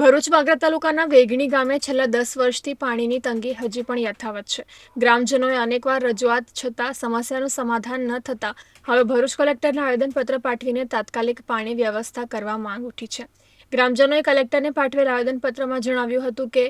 ભરૂચ વાગરા તાલુકાના વેગણી ગામે છેલ્લા દસ વર્ષથી પાણીની તંગી હજી પણ યથાવત છે. ગ્રામજનોએ અનેકવાર રજૂઆત છતાં સમસ્યાનું સમાધાન ન થતાં હવે ભરૂચ કલેક્ટરને આવેદનપત્ર પાઠવીને તાત્કાલિક પાણી વ્યવસ્થા કરવા માંગ ઉઠી છે. ગ્રામજનોએ કલેક્ટરને પાઠવેલ આવેદનપત્રમાં જણાવ્યું હતું કે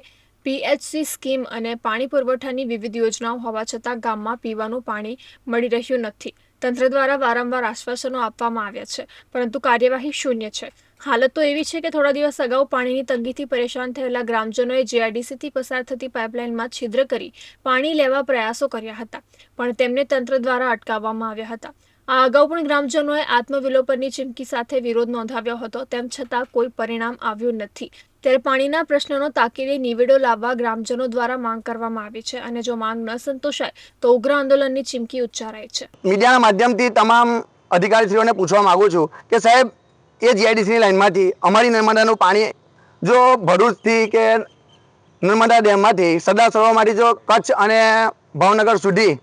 પીએચસી સ્કીમ અને પાણી પુરવઠાની વિવિધ યોજનાઓ હોવા છતાં ગામમાં પીવાનું પાણી મળી રહ્યું નથી. તંત્ર દ્વારા વારંવાર આશ્વાસનો આપવામાં આવ્યા છે, પરંતુ કાર્યવાહી શૂન્ય છે. હાલત તો એવી છે કે થોડા દિવસ અગાઉ પાણીની તંગીથી પરેશાન થયેલા ગ્રામજનોએ જીઆઈડીસીથી પસાર થતી પાઇપલાઇનમાં છિદ્ર કરી પાણી લેવા પ્રયાસો કર્યા હતા, પણ તેમને તંત્ર દ્વારા અટકાવવામાં આવ્યા હતા. આ અગાઉ પણ ગ્રામજનોએ આત્મવિલોપનની ચીમકી સાથે વિરોધ નોંધાવ્યો હતો, તેમ છતાં કોઈ પરિણામ આવ્યું નથી. ત્યારે પાણીના પ્રશ્નનો તાકીદે નિવેડો લાવવા ગ્રામજનો દ્વારા માંગ કરવામાં આવી છે અને જો માંગ ન સંતોષાય, તો ઉગ્ર આંદોલનની ચીમકી ઉચ્ચારાય છે. મીડિયાના માધ્યમથી તમામ અધિકારીશ્રીઓને પૂછવા માગું છું કે સાહેબ, એ જીઆઈડીસીની લાઇનમાંથી અમારી નર્મદાનું પાણી જો ભરૂચથી કે નર્મદા ડેમમાંથી સરદાર સરોવરમાંથી જો કચ્છ અને ભાવનગર સુધી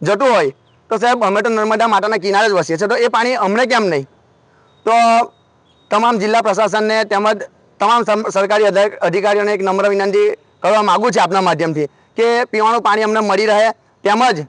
જતું હોય, તો સાહેબ અમે તો નર્મદા માતાના કિનારે જ વસીએ છીએ. તો એ પાણી અમને કેમ નહીં? તો તમામ જિલ્લા પ્રશાસનને તેમજ તમામ સરકારી અધિ- અધિકારીઓને એક નમ્ર વિનંતી કરવા માગું છું આપના માધ્યમથી કે પીવાનું પાણી અમને મળી રહે તેમજ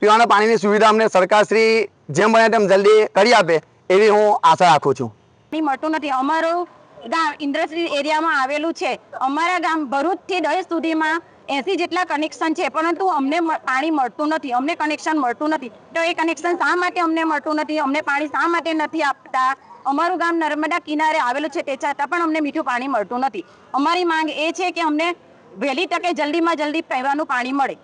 પીવાના પાણીની સુવિધા અમને સરકારશ્રી જેમ બને તેમ જલ્દી કરી આપે એવી હું આશા રાખું છું. મળતું નથી. અમારું ગામ ઇન્ડસ્ટ્રી એરિયામાં આવેલું છે. અમારા ગામ ભરૂચથી દહેજ સુધીમાં એસી જેટલા કનેક્શન છે, પરંતુ અમને પાણી મળતું નથી, અમને કનેક્શન મળતું નથી. તો એ કનેક્શન શા માટે અમને મળતું નથી? અમને પાણી શા માટે નથી આપતા? અમારું ગામ નર્મદા કિનારે આવેલું છે તે છતાં પણ અમને મીઠું પાણી મળતું નથી. અમારી માંગ એ છે કે અમને વહેલી તકે જલ્દીમાં જલ્દી પીવાનું પાણી મળે.